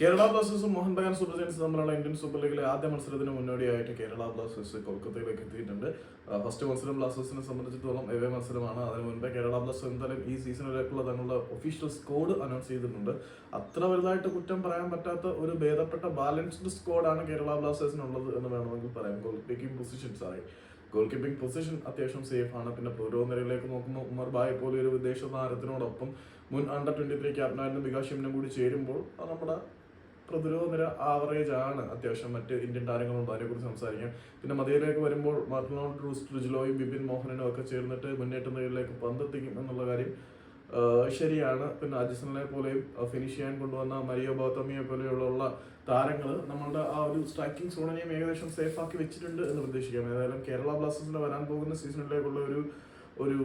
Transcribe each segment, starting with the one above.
കേരള ബ്ലാസ്റ്റേഴ്സും Mohan Bagan super giants തമ്മിലുള്ള Indian super ലീഗിലെ ആദ്യ മത്സരത്തിന് മുന്നോടിയായിട്ട് കേരള ബ്ലാസ്റ്റേഴ്സ് കൊൽക്കത്തയിലേക്ക് എത്തിയിട്ടുണ്ട്. ഫസ്റ്റ് മത്സരം ബ്ലാസ്റ്റേഴ്സിനെ സംബന്ധിച്ചിടത്തോളം എവേ മത്സരമാണ്. അതിന് മുൻപേ കേരള ബ്ലാസ്റ്റേഴ്സ് എന്തായാലും ഈ സീസണിലേക്കുള്ള തങ്ങളുടെ ഒഫീഷ്യൽ സ്കോഡ് അനൗൺസ് ചെയ്തിട്ടുണ്ട്. അത്ര വലുതായിട്ട് കുറ്റം പറയാൻ പറ്റാത്ത ഒരു ഭേദപ്പെട്ട ബാലൻസ്ഡ് സ്കോഡാണ് കേരള ബ്ലാസ്റ്റേഴ്സിനുള്ളത് എന്ന് വേണമെങ്കിൽ പറയാം. ഗോൾ കീപ്പിംഗ് പൊസിഷൻസ് ആയി ഗോൾ കീപ്പിംഗ് പൊസിഷൻ അത്യാവശ്യം സേഫ് ആണ്. പിന്നെ പ്രതിരോധ നിരയിലേക്ക് നോക്കുമ്പോൾ ഉമർ ബായ് പോലെ ഒരു വിദേശ താരത്തിനോടൊപ്പം മുൻ അണ്ടർ ട്വന്റി ത്രീ ക്യാപ്റ്റനായിരുന്ന ബികാഷിമിനും കൂടി ചേരുമ്പോൾ നമ്മുടെ പ്രതിരോധ നിര ആവറേജ് ആണ്. അത്യാവശ്യം മറ്റ് ഇന്ത്യൻ താരങ്ങളുണ്ട് അതിനെക്കുറിച്ച് സംസാരിക്കാം. പിന്നെ മതിയിലേക്ക് വരുമ്പോൾ മാർട്ടിനോൺ ട്രൂസ് ട്രിജിലോയും ബിപിൻ മോഹനനും ഒക്കെ ചേർന്നിട്ട് മുന്നേറ്റ നിരയിലേക്ക് പന്തെത്തിക്കും എന്നുള്ള കാര്യം ശരിയാണ്. പിന്നെ അജിസനെ പോലെയും ഫിനിഷ് ചെയ്യാൻ കൊണ്ടുവന്ന മരിയോ ബോത്തമിയെ പോലെയുള്ള താരങ്ങൾ നമ്മളുടെ ആ ഒരു സ്ട്രൈക്കിംഗ് സോണിനെയും ഏകദേശം സേഫ് ആക്കി വെച്ചിട്ടുണ്ട് എന്ന് പ്രതീക്ഷിക്കാം. ഏതായാലും കേരള ബ്ലാസ്റ്റേഴ്സിന്റെ വരാൻ പോകുന്ന സീസണിലേക്കുള്ള ഒരു ഒരു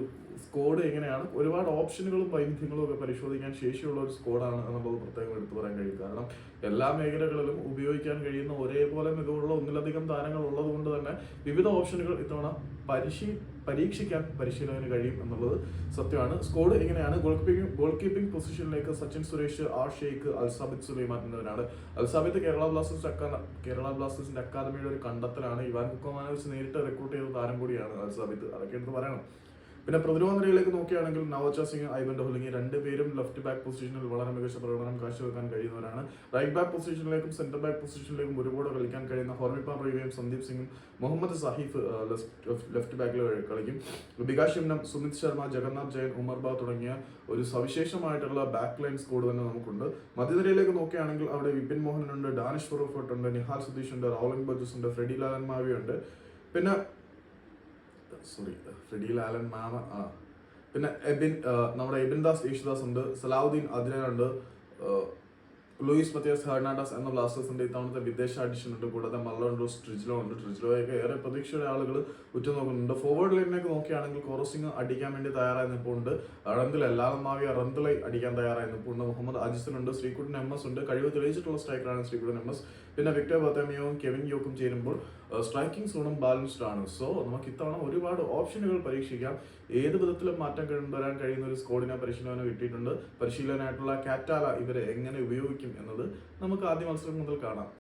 സ്കോഡ് എങ്ങനെയാണ്? ഒരുപാട് ഓപ്ഷനുകളും വൈവിധ്യങ്ങളും ഒക്കെ പരിശോധിക്കാൻ ശേഷിയുള്ള ഒരു സ്കോഡാണ് എന്നുള്ളത് പ്രത്യേകം എടുത്തു പറയാൻ കഴിയും. കാരണം എല്ലാ മേഖലകളിലും ഉപയോഗിക്കാൻ കഴിയുന്ന ഒരേപോലെ മികവുള്ള ഒന്നിലധികം താരങ്ങൾ ഉള്ളത് കൊണ്ട് തന്നെ വിവിധ ഓപ്ഷനുകൾ ഇത്തവണ പരിശീ പരീക്ഷിക്കാൻ പരിശീലകന് കഴിയും എന്നുള്ളത് സത്യമാണ്. സ്കോഡ് എങ്ങനെയാണ്? ഗോൾ കീപ്പിംഗ് ഗോൾ കീപ്പിംഗ് പൊസിഷനിലേക്ക് സച്ചിൻ സുരേഷ് ആർ ഷെയ്ഖ് അൽസാബിദ് സുലൈമാൻ എന്നിവരാണ് അൽസാബിദ് കേരള ബ്ലാസ്റ്റേഴ്സ് കേരള ബ്ലാസ്റ്റേഴ്സിന്റെ അക്കാദമിയുടെ ഒരു കണ്ടെത്തലാണ്. ഇവാൻ കുക്കോമാനോവിച്ച് നേരിട്ട് റിക്രൂട്ട് ചെയ്ത താരം കൂടിയാണ് അൽസാബിദ്. അതൊക്കെ എടുത്ത് പറയണം. പിന്നെ പ്രതിരോധ നിരയിലേക്ക് നോക്കുകയാണെങ്കിൽ നവോച്ച സിംഗ് ഐബൻ ഡോഹ്ലിംഗ് രണ്ടുപേരും ലെഫ്റ്റ് ബാക്ക് പൊസിഷനിൽ വളരെ മികച്ച പ്രകടനം കാഴ്ചവെക്കാൻ കഴിയുന്നവരാണ്. റൈറ്റ് ബാക്ക് പൊസിഷനിലേക്കും സെന്റർ ബാക്ക് പൊസിഷനിലേക്കും ഒരുപാട് കളിക്കാൻ കഴിയുന്ന ഹോർമിപ്പാൻ റോയിയും സന്ദീപ് സിംഗും മുഹമ്മദ് സഹീഫ് ലെഫ്റ്റ് ബാക്കിൽ കളിക്കും. ബികാഷ് ഇംനം സുമിത് ശർമ്മ ജഗന്നാഥ് ജയൻ ഉമർ ബാ തുടങ്ങിയ ഒരു സവിശേഷമായിട്ടുള്ള ബാക്ക് ലൈൻ സ്കോഡ് തന്നെ നമുക്കുണ്ട്. മധ്യനിരയിലേക്ക് നോക്കുകയാണെങ്കിൽ അവിടെ വിപിൻ മോഹനുണ്ട് ഡാനിഷ് ഫറോഫട്ട് ഉണ്ട് നിഹാൽ സതീഷ് ഉണ്ട് റൗലിംഗ് ബജസ് ഉണ്ട് ഫ്രെഡി ലാലൻ മാവി ഉണ്ട് പിന്നെ സോറി ഫ്രെഡി ലാലൻ മാമ ആ. പിന്നെ എബിൻ നമ്മുടെ എബിൻ ദാസ് യേശുദാസ് ഉണ്ട് സലാഹുദ്ദീൻ അദ്രനുണ്ട് ലൂയിസ് മത്തിയാസ് ഹെർണാണ്ടസ് എന്ന ബ്ലാസ്റ്റേഴ്സിന്റെ ഇത്തവണത്തെ വിദേശ അഡിഷൻ ഉണ്ട്. കൂടാതെ മർലോൺ റോസ് ട്രിജിലോ ഉണ്ട്. ട്രിജ്ലോയൊക്കെ ഏറെ പ്രതീക്ഷയുടെ ആളുകൾ ഉറ്റുനോക്കുന്നുണ്ട്. ഫോർവേഡ് ലൈനിലേക്ക് നോക്കുകയാണെങ്കിൽ കോറോസിംഗ് അടിക്കാൻ വേണ്ടി തയ്യാറായി നിൽപ്പുണ്ട്. റന്തിൽ എല്ലാവരും മാവി റന്തിളை അടിക്കാൻ തയ്യാറായി നിൽപ്പുണ്ട്. മുഹമ്മദ് അജിസൻ ഉണ്ട്. ശ്രീകുട്ടൻ എം എസ് ഉണ്ട്. കഴിവ് തെളിയിച്ചിട്ടുള്ള സ്ട്രൈക്കറാണ് ശ്രീകുട്ടൻ എം എസ്. പിന്നെ വിക്ടർ ബത്തേമിയോവും കെവിൻ യോക്കും ചേരുമ്പോൾ സ്ട്രൈക്കിംഗ് സോണും ബാലൻസ്ഡ് ആണ്. സോ നമുക്ക് ഇത്തവണ ഒരുപാട് ഓപ്ഷനുകൾ പരീക്ഷിക്കാം. ഏത് വിധത്തിലും മാറ്റം കൊണ്ടുവരാൻ കഴിയുന്ന ഒരു സ്കോഡിനെ പരിശീലനം കിട്ടിയിട്ടുണ്ട്. പരിശീലനായിട്ടുള്ള കാറ്റാല ഇവരെ എങ്ങനെ ഉപയോഗിക്കും എന്നത് നമുക്ക് ആദ്യ മത്സരം മുതൽ കാണാം.